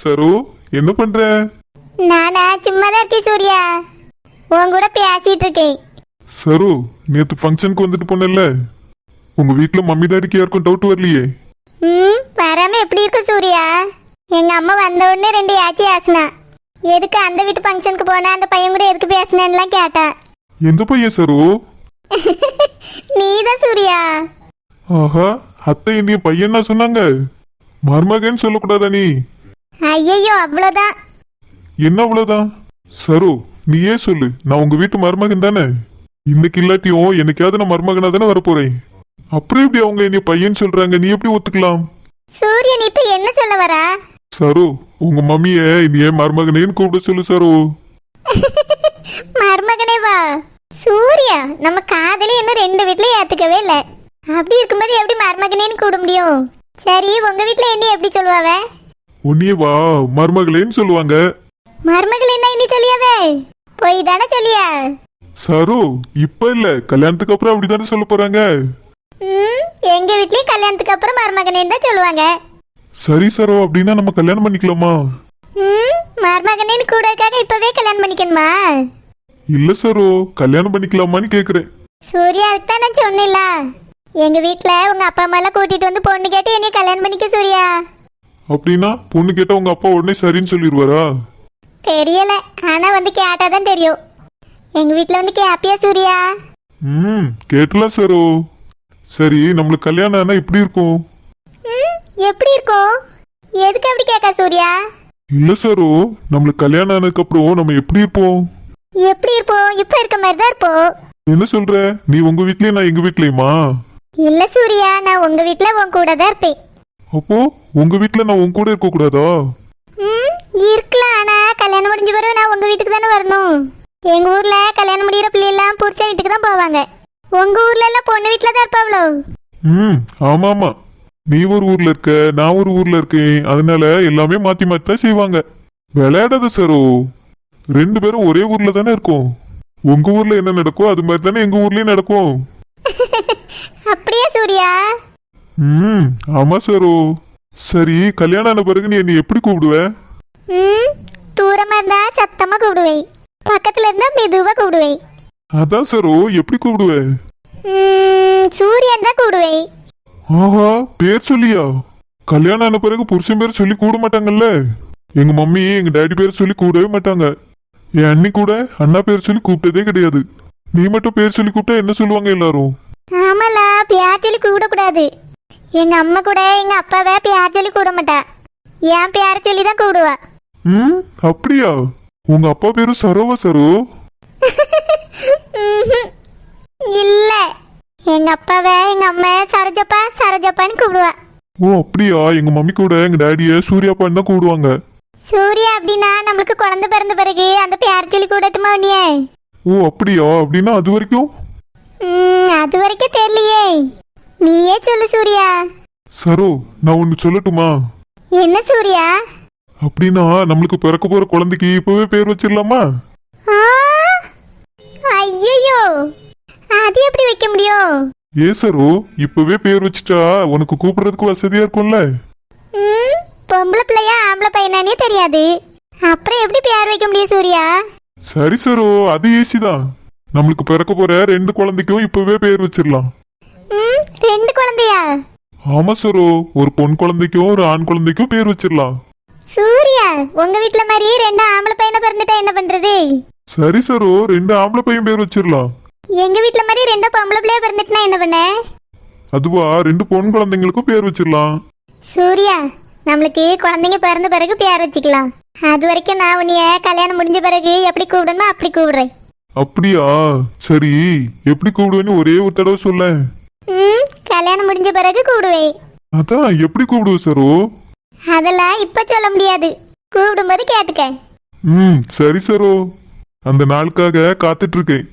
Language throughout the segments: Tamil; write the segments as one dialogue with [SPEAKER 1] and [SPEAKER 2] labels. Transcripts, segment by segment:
[SPEAKER 1] சரோ என்ன பண்ற?
[SPEAKER 2] நானா சும்மா தான் இருக்கேன் சூர்யா. உன் கூட பேசிட்டு இருக்கேன்.
[SPEAKER 1] சரோ நேத்து ஃபங்க்ஷனுக்கு வந்துட்டு போனல உங்க வீட்ல மம்மி டாடிக்கு யாருக்கும் டவுட் வரலையே?
[SPEAKER 2] ம் வராம எப்படி இருக்கும் சூர்யா? எங்க அம்மா வந்த உடனே ரெண்டு யாச்சி ஆசினா. எதுக்கு அந்த வீட்டு ஃபங்க்ஷனுக்கு போனா அந்த பையன் கூட எதுக்கு பேசினேன்னுலாம் கேட்டா.
[SPEAKER 1] எந்த பையன் சரோ?
[SPEAKER 2] நீதான் சூர்யா.
[SPEAKER 1] ஆஹா அத்தை என்னைய பையன் தான் சொன்னாங்க. மருமகன்னு சொல்லக்கூடாதா நீ?
[SPEAKER 2] ஐயையோ அவ்வளோதான்.
[SPEAKER 1] என்ன அவ்வளவுதான் சரோ நீயே சொல்லு. நான் உங்க வீட்டு மருமகன் தானே? இன்னைக்கு இல்லாட்டியும் என்னைக்காவது நான் மருமகனா தானே வரப்போறேன்? அப்புறம் எப்படி அவங்க என்னைய பையன் சொல்றாங்க? நீ எப்படி ஒத்துக்கலாம்?
[SPEAKER 2] சூரியன் இப்ப என்ன சொல்ல வரா?
[SPEAKER 1] சரோ உங்க மம்மிய நீ ஏன் மருமகனேன்னு கூப்பிட சொல்லு சரோ.
[SPEAKER 2] மருமகனே வா. சூர்யா நம்ம காதலி இன்னும் ரெண்டு வீட்லயும் ஏத்துக்கவே இல்ல. அப்படி இருக்கும்போது எப்படி மருமகனேன்னு கூட முடியும்? சரி உங்க வீட்ல என்ன எப்படி சொல்லுவாவ?
[SPEAKER 1] உன்னையே வா மருமகளேன்னு சொல்லுவாங்க.
[SPEAKER 2] மருமகள் என்ன இனி சொல்லியாவே? போய் தானே சொல்லியா?
[SPEAKER 1] சரோ இப்ப இல்ல. கல்யாணத்துக்கு அப்புறம் அப்படித்தானே சொல்ல போறாங்க.
[SPEAKER 2] ம் எங்க வீட்லயும் கல்யாணத்துக்கு அப்புறம் மருமகனேன்னு தான் சொல்லுவாங்க.
[SPEAKER 1] சரி சரோ அப்படின்னா நம்ம கல்யாணம் பண்ணிக்கலாமா?
[SPEAKER 2] ம் மருமகனேன்னு கூட இருக்காக இப்பவே கல்யாணம் பண்ணிக்கணுமா?
[SPEAKER 1] இல்ல சரோ கல்யாணம் பண்ணிக்கலாமான்னு கேக்குறேன்.
[SPEAKER 2] சூர்யா அதுக்கு தான் நான் சொன்னேன்ல. எங்க வீட்ல உங்க அப்பா அம்மா எல்லாம் கூட்டிட்டு வந்து பொண்ணு கேட்டு என்னைய கல்யாணம் பண்ணிக்க சூர்யா.
[SPEAKER 1] அப்படின்னா பொண்ணு கேட்டா உங்க அப்பா உடனே சரின்னு சொல்லிடுவாரா?
[SPEAKER 2] தெரியல. ஆனா வந்து கேட்டாதான் தெரியும். எங்க வீட்ல வந்து கேப்பியா சூர்யா?
[SPEAKER 1] ம் கேட்டலாம் சரோ சரி நம்மளுக்கு கல்யாணம் ஆனா எப்படி இருக்கும்?
[SPEAKER 2] ம் எப்படி இருக்கும்? எதுக்கு அப்படி கேட்கா சூர்யா?
[SPEAKER 1] இல்ல சரோ நம்மளுக்கு கல்யாணம் ஆனதுக்கு அப்புறம் நம்ம எப்படி இருப்போம்?
[SPEAKER 2] எப்படி இருப்போம்? இப்ப இருக்க மாதிரி தான் இருப்போம்.
[SPEAKER 1] என்ன சொல்ற? நீ உங்க வீட்லயும் நான் எங்க வீட்லயுமா?
[SPEAKER 2] இல்ல சூர்யா நான் உங்க வீட்ல உன் கூட தான் இருப்பேன்.
[SPEAKER 1] அப்போ உங்க வீட்ல நான் உன் கூட இருக்க கூடாதா
[SPEAKER 2] இருக்கலாம். ஆனா கல்யாணம் முடிஞ்ச பிறகு நான் உங்க வீட்டுக்கு தானே வரணும். எங்க ஊர்ல கல்யாணம் முடிகிற பிள்ளைலாம் புருஷன் வீட்டுக்கு தான் போவாங்க. உங்க ஊர்ல எல்லாம் பொண்ணு வீட்டுல தான் இருப்பாவளோ?
[SPEAKER 1] ம் ஆமா ஆமா. நீ ஒரு ஊர்ல இருக்க நான் ஒரு ஊர்ல இருக்கேன். அதனால எல்லாமே மாத்தி மாத்தி தான் செய்வாங்க. விளையாடாத சரோ. ரெண்டு பேரும் ஒரே ஊர்ல தானே இருக்கோம். உங்க ஊர்ல என்ன நடக்கும் அது மாதிரி தானே எங்க ஊர்லயும் நடக்கும்.
[SPEAKER 2] அப்படியா சூர்யா?
[SPEAKER 1] ம். ஆமா சரோ. சரி கல்யாணம் ஆன பிறகு நீ என்னை எப்படி கூப்பிடுவ?
[SPEAKER 2] ம் தூரமா இருந்தா சத்தமா கூப்பிடுவேன் பக்கத்துல இருந்தா மெதுவா கூப்பிடுவேன்
[SPEAKER 1] அதான் சரோ. எப்படி கூப்பிடுவ?
[SPEAKER 2] ம், சூரியன் தான் கூப்பிடுவேன்
[SPEAKER 1] ஆஹா பேர் சொல்லியா? கல்யாணம் ஆன பிறகு புருஷன் பேர் சொல்லி கூட மாட்டாங்கல்ல? எங்க மம்மி எங்க டாடி பேர் சொல்லி கூடவே மாட்டாங்க. என் அண்ணி கூட அண்ணா பேர் சொல்லி கூப்பிட்டதே கிடையாது. நீ மட்டும் பேர் சொல்லி கூப்பிட்டா என்ன சொல்லுவாங்க எல்லாரும்?
[SPEAKER 2] ஆமால பேர் சொல்லி கூப்பிடக்கூடாது. எங்க அம்மா கூட எங்க அப்பாவை பேர் சொல்லி கூட மாட்டா. என் பேரை சொல்லி தான் கூப்பிடுவா
[SPEAKER 1] ம் அப்படியா? உங்க அப்பா பேரும் சரோவா சரோ.
[SPEAKER 2] இல்ல. எங்க அப்பாவை எங்க அம்மா சரோஜப்பா சரோஜப்பான்னு கூப்பிடுவா
[SPEAKER 1] ஓ அப்படியா? எங்க மம்மி கூட எங்க டாடிய சூர்யாப்பான்னு தான் கூப்பிடுவாங்க
[SPEAKER 2] சூர்யா அப்படின்னா நம்மளுக்கு குழந்தை பிறந்த பிறகு அந்த பேர் சொல்லி கூடட்டுமா உன்னைய?
[SPEAKER 1] ஓ அப்படியா? அப்படின்னா அது வரைக்கும்?
[SPEAKER 2] ம், அது வரைக்கும் தெரியலையே. நீயே சொல்லு சூர்யா.
[SPEAKER 1] சரோ நான் ஒன்னு சொல்லட்டுமா?
[SPEAKER 2] என்ன சூர்யா?
[SPEAKER 1] அப்படின்னா நம்மளுக்கு பிறக்க போற குழந்தைக்கு இப்பவே பேர் வச்சிடலாமா?
[SPEAKER 2] ஐயோ அது எப்படி வைக்க முடியும்?
[SPEAKER 1] ஏ சரோ இப்பவே பேர் வச்சுட்டா உனக்கு கூப்பிடுறதுக்கு வசதியா இருக்கும்ல?
[SPEAKER 2] பொம்பளை பிள்ளையா ஆம்பளை பையனானே தெரியாது. அப்புறம் எப்படி பேர் வைக்க முடியும் சூர்யா?
[SPEAKER 1] சரி சரோ அது ஈஸி தான். நம்மளுக்கு பிறக்க போற ரெண்டு குழந்தைக்கும் இப்பவே பேர் வச்சிடலாம்.
[SPEAKER 2] ரெண்டு குழந்தையா?
[SPEAKER 1] ஆமா சரோ ஒரு பொன் குழந்தைக்கும் ஒரு ஆண் குழந்தைக்கும் பேர் வச்சிடலாம்.
[SPEAKER 2] சூர்யா உங்க வீட்ல மாதிரி ரெண்டு ஆம்பளை பையனை பிறந்துட்டா என்ன பண்றது?
[SPEAKER 1] சரி சரோ ரெண்டு ஆம்பளை பையன் பேர் வச்சிடலாம்.
[SPEAKER 2] எங்க வீட்ல மாதிரி ரெண்டு பொம்பளை பிள்ளைய பிறந்துட்டுனா என்ன பண்ண?
[SPEAKER 1] அதுவா ரெண்டு பொன் குழந்தைங்களுக்கும் பேர் வச்சிடலாம்.
[SPEAKER 2] சூர்யா நம்மளுக்கு குழந்தைங்க பிறந்த பிறகு பேர் வச்சுக்கலாம். அது வரைக்கும் நான் உன்னைய கல்யாணம் முடிஞ்ச பிறகு எப்படி கூப்பிடணுமோ அப்படி கூப்பிடுறேன்.
[SPEAKER 1] அப்படியா? சரி எப்படி கூப்பிடுவேன்னு ஒரே ஒரு தடவை சொல்ல
[SPEAKER 2] ம் கல்யாணம் முடிஞ்ச பிறகு கூப்பிடுவேன்.
[SPEAKER 1] அதான் எப்படி கூப்பிடுவ சரோ?
[SPEAKER 2] அதெல்லாம் இப்ப சொல்ல முடியாது. கூப்பிடும்போது கேட்டுக்க.
[SPEAKER 1] ம் சரி சரோ. அந்த நாளுக்காக காத்துட்டு இருக்கேன்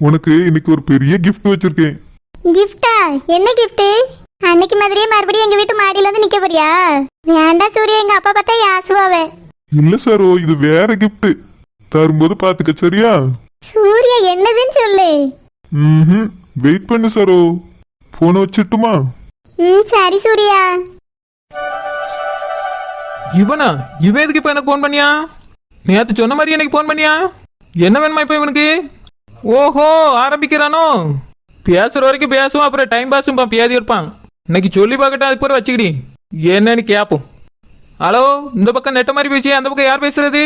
[SPEAKER 1] உனக்கு இன்னைக்கு ஒரு பெரிய கிஃப்ட் வச்சிருக்கேன்.
[SPEAKER 2] கிஃப்டா என்ன gift? அன்னைக்கு மாதிரியே மறுபடியும் எங்க வீட்டு மாடியில வந்து நிக்க போறியா? வேண்டாம் சூர்யா எங்க அப்பா பார்த்தா யாசுவாவே
[SPEAKER 1] இல்ல சரோ இது வேற கிஃப்ட் தரும்போது பாத்துக்க சரியா?
[SPEAKER 2] சூர்யா என்னதுன்னு சொல்லு.
[SPEAKER 1] ம் வெயிட் பண்ணு சரோ. போனை வச்சிட்டுமா?
[SPEAKER 2] ம் சரி சூர்யா.
[SPEAKER 3] இவனா? இவன் எதுக்கு இப்ப எனக்கு ஃபோன் பண்ணியா? நேத்து சொன்ன மாதிரி எனக்கு ஃபோன் பண்ணியா? என்ன வேணுமா இப்ப இவனுக்கு? ஓஹோ ஆரம்பிக்கிறானோ? பேசுற வரைக்கும் பேசுவான் அப்புறம் டைம் பாஸும் பேதி இருப்பான். இன்னைக்கு சொல்லி பார்க்கட்டும் அதுக்கு பிறகு வச்சுக்கிடி. என்னன்னு கேப்போம். ஹலோ இந்த பக்கம் நெட்ட மாதிரி பேசி அந்த பக்கம் யார் பேசுறது?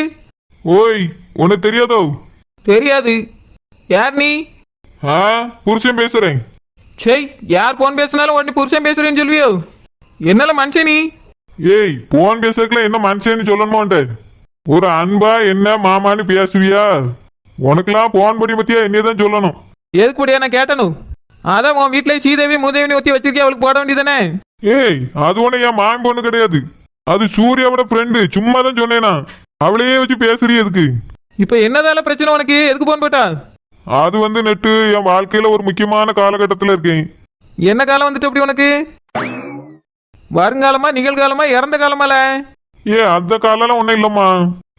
[SPEAKER 1] ஓய் உனக்கு தெரியாதோ?
[SPEAKER 3] தெரியாது. யார் நீ?
[SPEAKER 1] ஆ புருஷன் பேசுறேன்.
[SPEAKER 3] சே யார் போன் பேசினாலும் உடனே புருஷன் பேசுறேன்னு சொல்வியோ என்னால மனுஷன்? நீ
[SPEAKER 1] ஏய் போன் பேசுறதுக்குள்ள என்ன மனுஷன்னு சொல்லணுமான்ட்ட? ஒரு அன்பா என்ன மாமான்னு பேசுவியா? உனக்கெல்லாம் போன் படி பத்தியா என்னதான் சொல்லணும்?
[SPEAKER 3] எதுக்கு கூடிய நான் கேட்டனும் அதான் உன் வீட்டில் சீதேவி மூதேவினி ஒத்தி வச்சிருக்கே அவளுக்கு போட வேண்டியதானே
[SPEAKER 1] ஏய் அது ஒண்ணு என் மாமன் பொண்ணு கிடையாது. அது சூர்யாவோட ஃப்ரெண்டு சும்மா தான் சொன்னேனா. அவளையே வச்சு பேசுறீ எதுக்கு?
[SPEAKER 3] இப்போ என்னதால பிரச்சனை உனக்கு? எதுக்கு போன் போட்டா?
[SPEAKER 1] அது வந்து நெட்டு என் வாழ்க்கையில ஒரு முக்கியமான காலகட்டத்துல இருக்கேன்.
[SPEAKER 3] என்ன காலம் வந்துட்டு அப்படி உனக்கு? வருங்காலமா நிகழ்காலமா இறந்த காலமால?
[SPEAKER 1] ஏ அந்த காலம் ஒண்ணும் இல்லம்மா.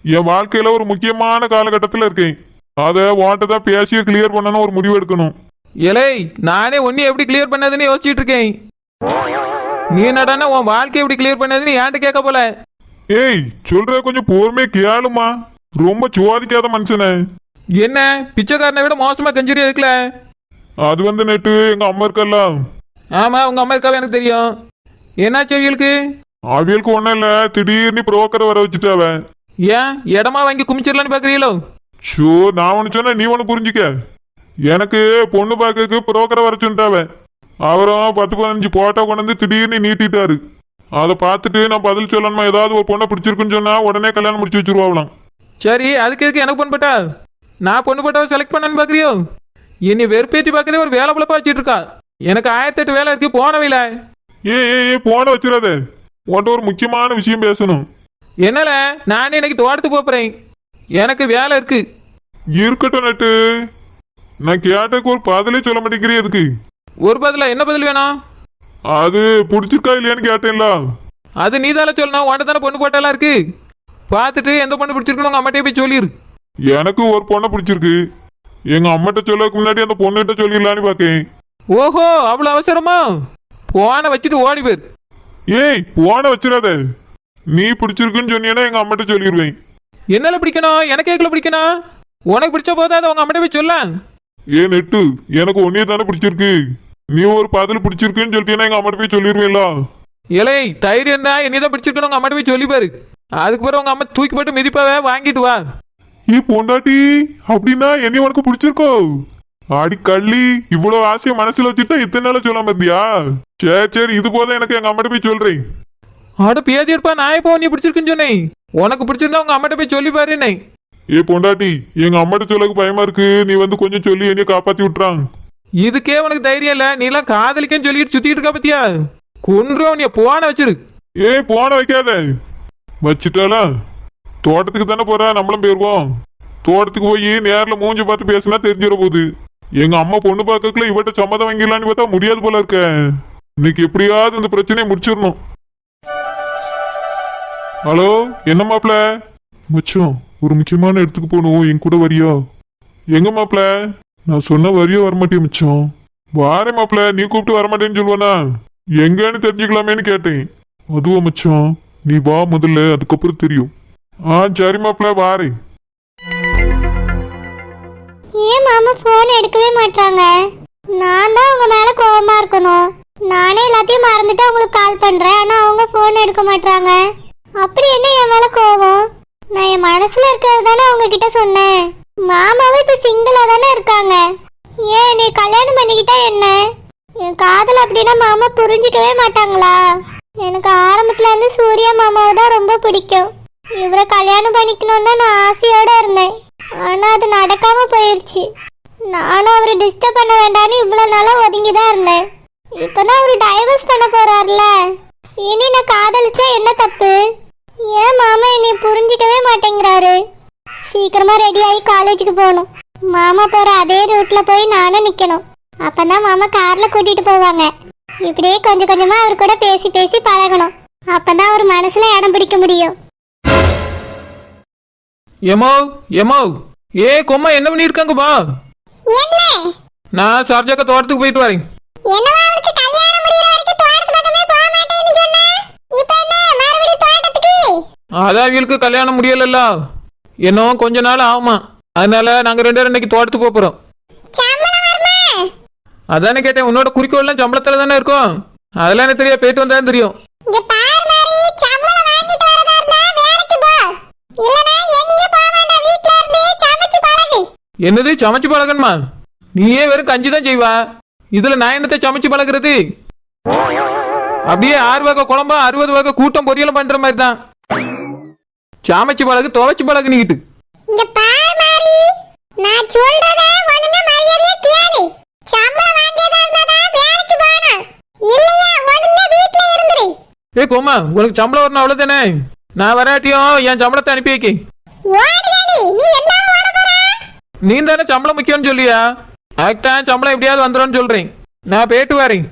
[SPEAKER 1] என் வாழ்க்கையில ஒரு முக்கியமான காலகட்டத்துல இருக்கேன். அத வாட்ட தான் பேசிய கிளியர் பண்ணணும் ஒரு முடிவு எடுக்கணும்.
[SPEAKER 3] இலை நானே ஒன்னி எப்படி கிளியர் பண்ணதுன்னு யோசிச்சுட்டு இருக்கேன். நீ என்னடான்னா உன் வாழ்க்கை எப்படி கிளியர் பண்ணதுன்னு ஏன்ட்ட கேட்க போல?
[SPEAKER 1] ஏய் சொல்ற கொஞ்சம் பொறுமையா கேளுமா ரொம்ப சுவாதிக்காத மனுஷனே.
[SPEAKER 3] என்ன? பிச்சைக்காரனை விட மோசமா கஞ்சிரி இருக்குல்ல
[SPEAKER 1] அது வந்து நெட்டு எங்க அம்மா இருக்கல்ல
[SPEAKER 3] ஆமா உங்க அம்மா இருக்காவே எனக்கு தெரியும். என்னாச்சு அவங்களுக்கு
[SPEAKER 1] அவியலுக்கு ஒண்ணும் இல்ல திடீர்னு புரோக்கரை வர வச்சுட்டாவ
[SPEAKER 3] ஏன்? இடமா வாங்கி குமிச்சிடலான்னு பாக்குறீங்களோ?
[SPEAKER 1] ஷோ நான் ஒண்ணு சொன்னா நீ ஒண்ணு புரிஞ்சுக்க. எனக்கு பொண்ணு பார்க்கறதுக்கு புரோக்கரை வர சொல்லிட்டாவ அவரும் பத்து பதினஞ்சு போட்டோ கொண்டு வந்து திடீர்னு நீட்டிட்டாரு. அதை பார்த்துட்டு நான் பதில் சொல்லணுமா? ஏதாவது ஒரு பொண்ணை பிடிச்சிருக்குன்னு சொன்னா உடனே கல்யாணம் முடிச்சு வச்சிருவாங்களாம்.
[SPEAKER 3] சரி அதுக்கு எதுக்கு எனக்கு பொண்ணு போட்டா? நான் பொண்ணு போட்டாவை செலக்ட் பண்ணனு பாக்குறியோ? என்னை வெறுப்பேற்றி பார்க்கறதே ஒரு வேலை புழப்பா வச்சிட்டு இருக்கா. எனக்கு ஆயிரத்தெட்டு வேலை இருக்கு போனவையில
[SPEAKER 1] ஏ ஏ ஏ போன வச்சிடாத. உன்கிட்ட ஒரு முக்கியமான விஷயம் பேசணும்.
[SPEAKER 3] என்னால? நானே இன்னைக்கு தோட்டத்துக்கு போறேன். எனக்கு வேலை இருக்கு.
[SPEAKER 1] இருக்கட்டும் நட்டு. நான் கேட்டதுக்கு ஒரு பதிலே சொல்ல மாட்டேங்கிறே எதுக்கு?
[SPEAKER 3] ஒரு பதிலா? என்ன பதில் வேணும்?
[SPEAKER 1] அது பிடிச்சிருக்கா இல்லையான்னு கேட்டேன்ல.
[SPEAKER 3] அது நீ தானே சொல்லணும் உன்ட்ட தானே பொண்ணு போட்டாலாம் இருக்கு. பார்த்துட்டு எந்த பொண்ணு பிடிச்சிருக்குன்னு உங்க அம்மாட்டே போய் சொல்லிடு
[SPEAKER 1] எனக்கு ஒரு பொண்ணை பிடிச்சிருக்கு. எங்க அம்மாட்ட சொல்லக்கு முன்னாடி அந்த பொண்ணுகிட்ட சொல்லிடலான்னு பாக்கேன்.
[SPEAKER 3] ஓஹோ அவ்வளோ அவசரமா? போனை வச்சுட்டு ஓடி போயிரு.
[SPEAKER 1] ஏய் போன வச்சிடாத. நீ பிடிச்சிருக்குன்னு சொன்னீங்கன்னா எங்க அம்மாட்ட சொல்லிடுவேன்.
[SPEAKER 3] என்னால பிடிக்கணும்? எனக்கு ஏக்குல பிடிக்கணும்? உனக்கு பிடிச்ச போதா அதை உங்க அம்மாட்ட போய் சொல்ல.
[SPEAKER 1] ஏ நெட்டு எனக்கு ஒன்னே தானே பிடிச்சிருக்கு. நீ ஒரு பதில் பிடிச்சிருக்குன்னு சொல்லிட்டீங்கன்னா எங்க அம்மாட்ட போய் சொல்லிடுவேன்ல.
[SPEAKER 3] இலை தைரியம் தான் என்னை தான் பிடிச்சிருக்கணும் உங்க அம்மாட்ட போய் சொல்லி பாரு அதுக்கு பிறகு உங்க அம்மா தூக்கி போட்டு மிதிப்பாவே வாங்கிட்டு வா.
[SPEAKER 1] ஏ பொண்டாட்டி அப்படின்னா என்னை உனக்கு பிடிச்சிருக்கோ? அடி கள்ளி இவ்வளவு ஆசைய மனசுல வச்சுட்டா இத்தனை நாளா சொல்லாம இருந்தியா? சரி சரி இது போதும் எனக்கு எங்க அம்மாட்ட போய் சொல்றேன்.
[SPEAKER 3] ஆட பேதி இருப்பா நான் இப்போ நீ பிடிச்சிருக்குன்னு சொன்னேன்? உனக்கு பிடிச்சிருந்தா உங்க அம்மாட்ட போய் சொல்லி பாரு என்னை.
[SPEAKER 1] ஏ பொண்டாட்டி எங்க அம்மாட்ட சொல்லக்கு பயமா இருக்கு? நீ வந்து கொஞ்சம் சொல்லி என்னைய காப்பாத்தி விட்டுறான்.
[SPEAKER 3] இதுக்கே உனக்கு தைரியம் இல்ல நீ எல்லாம் காதலிக்கன்னு சொல்லிட்டு சுத்திட்டு இருக்கா பத்தியா? குன்றோம் நீ போன வச்சிரு.
[SPEAKER 1] ஏய் போன வைக்காத. வச்சுட்டாளா? தோட்டத்துக்கு தானே போறா? நம்மளும் போயிருவோம் தோட்டத்துக்கு போய் நேரில் மூஞ்சி பார்த்து பேசினா தெரிஞ்சிட போகுது. எங்க அம்மா பொண்ணு பார்க்கல இவட்ட சம்மதம் வாங்கிடலான்னு பார்த்தா முடியாது போல இருக்க. இன்னைக்கு எப்படியாவது இந்த பிரச்சனையை முடிச்சிடணும். ஹலோ என்ன மாப்பிள? மச்சம் ஒரு முக்கியமான இடத்துக்கு போகணும். என் கூட வரியா? எங்க மாப்பிள? நான் சொன்ன வரியா வரமாட்டேன் மிச்சம் வாரேன் மாப்பிள நீ கூப்பிட்டு வரமாட்டேன்னு சொல்லுவானா? எங்கன்னு தெரிஞ்சுக்கலாமேன்னு கேட்டேன். அதுவா மச்சம் நீ வா முதல்ல அதுக்கப்புறம் தெரியும். ஆ சரி மாப்பிள வாரேன்.
[SPEAKER 4] மாமா ஃபோன் எடுக்கவே மாட்டாங்க நான் தான் உங்க மேல கோவமா இருக்கணும். நானே எல்லாத்தையும் மறந்துட்டு அவங்களுக்கு கால் பண்றேன். ஆனா அவங்க ஃபோன் எடுக்க மாட்டாங்க அப்படி என்ன என் மேல கோவம்? நான் என் மனசுல இருக்கிறது தானே அவங்க கிட்ட சொன்னேன். மாமாவும் இப்ப சிங்கிளா தானே இருக்காங்க. ஏன் நீ கல்யாணம் பண்ணிக்கிட்டா என்ன? என் காதல் அப்படின்னா மாமா புரிஞ்சிக்கவே மாட்டாங்களா? எனக்கு ஆரம்பத்துல இருந்து சூர்யா மாமாவை தான் ரொம்ப பிடிக்கும். இவரை கல்யாணம் பண்ணிக்கணும்னு தான் நான் ஆசையோட இருந்தேன். ஆனால் அது நடக்காமல் போயிடுச்சு நானும் அவரை டிஸ்டர்ப் பண்ண வேண்டாம்னு இவ்வளோ நாளாக ஒதுங்கி தான் இருந்தேன். இப்போ தான் அவர் டைவர்ஸ் பண்ண போகிறாருல இனி நான் காதலிச்சா என்ன தப்பு? ஏன் மாமா என்னை புரிஞ்சிக்கவே மாட்டேங்கிறாரு? சீக்கிரமா ரெடி ஆகி காலேஜுக்கு போகணும். மாமா போற அதே ரூட்ல போய் நானும் நிக்கணும். அப்பதான் மாமா கார்ல கூட்டிட்டு போவாங்க. இப்படியே கொஞ்சம் கொஞ்சமா அவர் கூட பேசி பேசி பழகணும். அப்பதான் அவர் மனசுல இடம் பிடிக்க முடியும்.
[SPEAKER 3] எமோ எமோ ஏ கொம்மா என்ன பண்ணிருக்காங்க பா?
[SPEAKER 4] என்ன?
[SPEAKER 3] நான் சார்ஜாக்க தோட்டத்துக்கு போயிட்டு வரேன்.
[SPEAKER 4] என்னவா
[SPEAKER 3] அதான் அவங்களுக்கு கல்யாணம் முடியலல்ல. இன்னும் கொஞ்ச நாள் ஆகுமா. அதனால நாங்க ரெண்டு இன்னைக்கு தோட்டத்துக்கு போறோம். அதானே கேட்டேன் உன்னோட குறிக்கோள்லாம் சம்பளத்துல தானே இருக்கும். அதெல்லாம் எனக்கு தெரியாது போயிட்டு வந்தா தெரியும்
[SPEAKER 4] இங்க பாரு மாரி சம்பளம் வாங்கிட்டு வரதா இருந்தா வேலைக்கு போ இல்லனா எங்க போக வேண்டாம் வீட்ல இருந்து சமைச்சு பழகு
[SPEAKER 3] என்னது சமைச்சு பழகணுமா நீயே வெறும் கஞ்சி தான் செய்வா. இதுல நான் என்னத்தை சமைச்சு பழகுறது? அப்படியே ஆறு வகை குழம்பா அறுபது வகை கூட்டம் பொரியலும் பண்ற மாதிரி தான் சமைச்சு பழகு துவைச்சு பழகு நீக்கிட்டு ஏ கோமா உனக்கு சம்பளம் வரணும் அவ்வளவுதானே? நான் வராட்டியும் என் சம்பளத்தை அனுப்பி வைக்க
[SPEAKER 4] ஓடுகளி நீ என்ன ஓட போற
[SPEAKER 3] நீ தானே சம்பளம் முக்கியம்னு சொல்லியா? ஆக்டா சம்பளம் எப்படியாவது வந்துடும்னு சொல்றேன். நான் போயிட்டு வரேன்.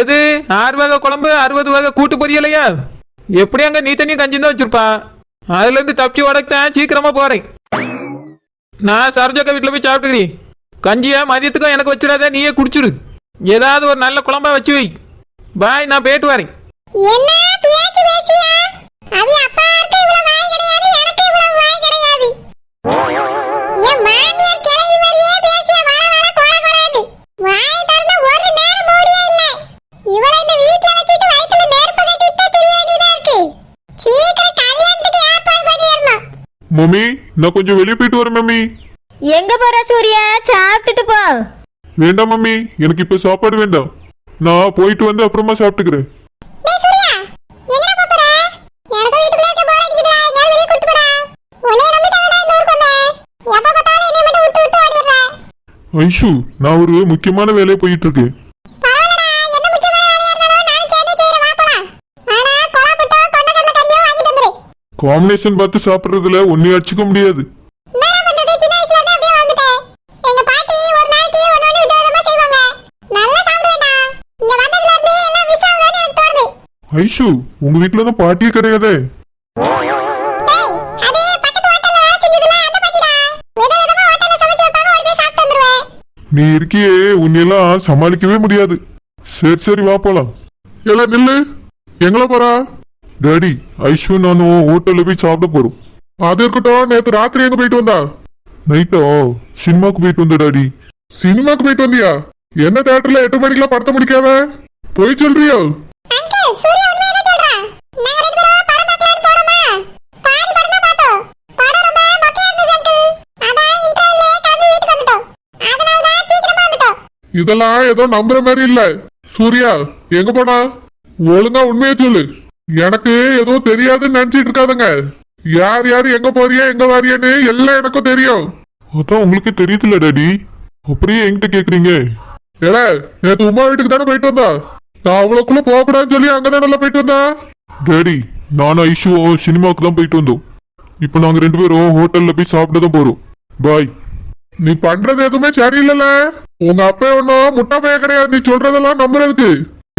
[SPEAKER 3] எது? ஆறு வகை குழம்பு அறுபது வகை கூட்டு பொரியலையா? எப்படி அங்க நீ தனியும் கஞ்சி தான் வச்சிருப்பா? அதுல இருந்து தப்பிச்சு உடக்கத்தான் சீக்கிரமா போறேன். நான் சரோஜக்கா வீட்டுல போய் சாப்பிட்டுக்கிறேன். கஞ்சியா மதியத்துக்கும் எனக்கு வச்சிடாத நீயே குடிச்சிடு. ஏதாவது ஒரு நல்ல குழம்பா வச்சு வை. பாய் நான் போயிட்டு வரேன்.
[SPEAKER 4] வாய் திறந்து ஒரு நேரம் மூடியே இல்ல. இவளை இந்த வீட்ல வச்சுட்டு வயித்துல நெருப்பு கட்டிட்டு தெரிய வேண்டியதா இருக்கு. சீக்கிரம் கல்யாணத்துக்கு ஏற்பாடு பண்ணிடணும்.
[SPEAKER 5] மம்மி நான் கொஞ்சம் வெளியே போயிட்டு வரேன் மம்மி.
[SPEAKER 4] எங்க போற சூர்யா? சாப்பிட்டுட்டு போ.
[SPEAKER 5] வேண்டாம் மம்மி எனக்கு இப்ப சாப்பாடு வேண்டாம். நான் போயிட்டு வந்து அப்புறமா சாப்பிட்டுக்கிறேன்
[SPEAKER 4] டேய் சூர்யா எங்கடா போற எனக்கு வீட்டுக்குள்ள இருக்க போர் அடிக்குதுடா எங்கயாவது வெளிய கூட்டி போடா உன்னை நம்பி தானடா இந்த ஊருக்கு வந்தேன் எப்ப பார்த்தாலும் என்னை மட்டும் விட்டு விட்டு ஓடிடுற
[SPEAKER 5] ஐஷு நான் ஒரு முக்கியமான வேலையை போயிட்டு இருக்கேன் காம்பினேஷன் பார்த்து சாப்பிட்றதுல ஒன்னையும் அடிச்சுக்க முடியாது.
[SPEAKER 4] என்னடா பண்றது? சின்ன வயசுல இருந்து அப்படியே
[SPEAKER 5] நீ இருக்கியே உன்னையெல்லாம் சமாளிக்கவே முடியாது. சரி சரி வா போலாம். எல்லாம் நில்லு. எங்கள போறா டேடி ஐஷு நானும் ஹோட்டல்ல போய் சாப்பிட போறோம். அது இருக்கட்டும் நேத்து ராத்திரி எங்க போயிட்டு வந்தா? நைட்டோ? சினிமாக்கு போயிட்டு வந்த டாடி. சினிமாக்கு போயிட்டு வந்தியா? என்ன தேட்டர்ல எட்டு மணிக்கெல்லாம் படத்தை முடிக்காம? போய் சொல்றியோ
[SPEAKER 4] அங்கிள் சூர்யா உண்மையை தான் சொல்றான் நாங்க ரெண்டு பேரும் படம் பார்க்கலாம்னு போனோமா பாதி படம் தான் பார்த்தோம் படம் ரொம்ப மொக்கையா இருந்தது அங்கிள் அதான் இன்டர்வல்லே கிளம்பி வீட்டுக்கு வந்துட்டோம் அதனால தான் சீக்கிரமா வந்துட்டோம்
[SPEAKER 5] இதெல்லாம் ஏதோ நம்புற மாதிரி இல்ல. சூர்யா எங்க போனா? ஒழுங்கா உண்மையை சொல்லு. எனக்கு ஏதோ தெரியாதுன்னு நினைச்சிட்டு இருக்காதுங்க. யார் யார் எங்க போறியா எங்க வாரியான்னு எல்லாம் எனக்கும் தெரியும். அதான் உங்களுக்கு தெரியுதுல்ல டாடி. அப்படியே என்கிட்ட கேக்குறீங்க. ஏல நேற்று உமா வீட்டுக்கு தானே போயிட்டு வந்தா? நான் அவ்வளவுக்குள்ள போகக்கூடாதுன்னு சொல்லி அங்கதான் நல்லா போயிட்டு வந்தா? டேடி நானும் ஐஷுவும் சினிமாவுக்கு தான் போயிட்டு வந்தோம். இப்போ நாங்க ரெண்டு பேரும் ஹோட்டல்ல போய் சாப்பிட தான் போறோம். பாய். நீ பண்றது எதுவுமே சரியில்லைல்ல உங்க அப்பா ஒன்னும் முட்டா பைய கிடையாது. நீ சொல்றதெல்லாம் நம்புறதுக்கு.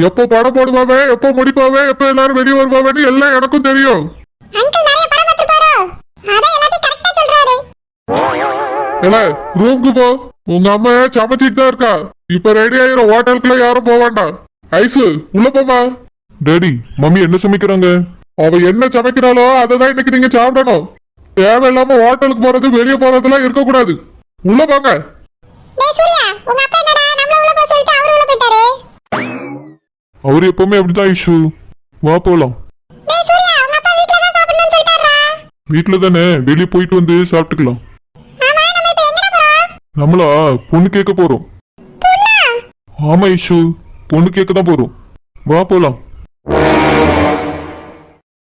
[SPEAKER 5] எப்போ படம் போடுவாவே எப்போ முடிப்பாவே எப்போ எல்லாரும் வெளியே வருவாவேன்னு எல்லாம் எனக்கும் தெரியும். ஏல ரூமுக்கு போ. உங்க அம்மா சமைச்சிட்டு தான் இருக்கா. இப்ப ரெடி ஆயிரும் ஹோட்டலுக்குள்ள யாரும் போக வேண்டாம். ஐசு உள்ள போமா டேடி மம்மி என்ன சமைக்கிறாங்க? அவ என்ன சமைக்கிறாளோ அதை தான் இன்னைக்கு நீங்க சாப்பிடணும். தேவையில்லாம ஹோட்டலுக்கு போறது வெளியே போறதெல்லாம் இருக்கக்கூடாது. உள்ள போங்க.
[SPEAKER 4] சூர்யா உங்க அப்பா என்னடா நம்மள உள்ள போக சொல்லிட்டு அவரு உள்ள போயிட்டாரு?
[SPEAKER 5] அவர் எப்பவுமே அப்படிதான் ஐஷு. வா போலாம்.
[SPEAKER 4] டேய் சூர்யா உங்க அப்பா வீட்ல தான் சாப்பிடணும்னு சொல்லிட்டாரா
[SPEAKER 5] வீட்டுல தானே வெளியே போயிட்டு வந்து சாப்பிட்டுக்கலாம்.
[SPEAKER 4] ஆமா நம்ம இப்ப எங்கடா போறோம்?
[SPEAKER 5] நம்மளா பொண்ணு கேட்க போறோம். ஆமா ஐஷு. பொண்ணு கேட்க தான் போறோம். வா போலாம்.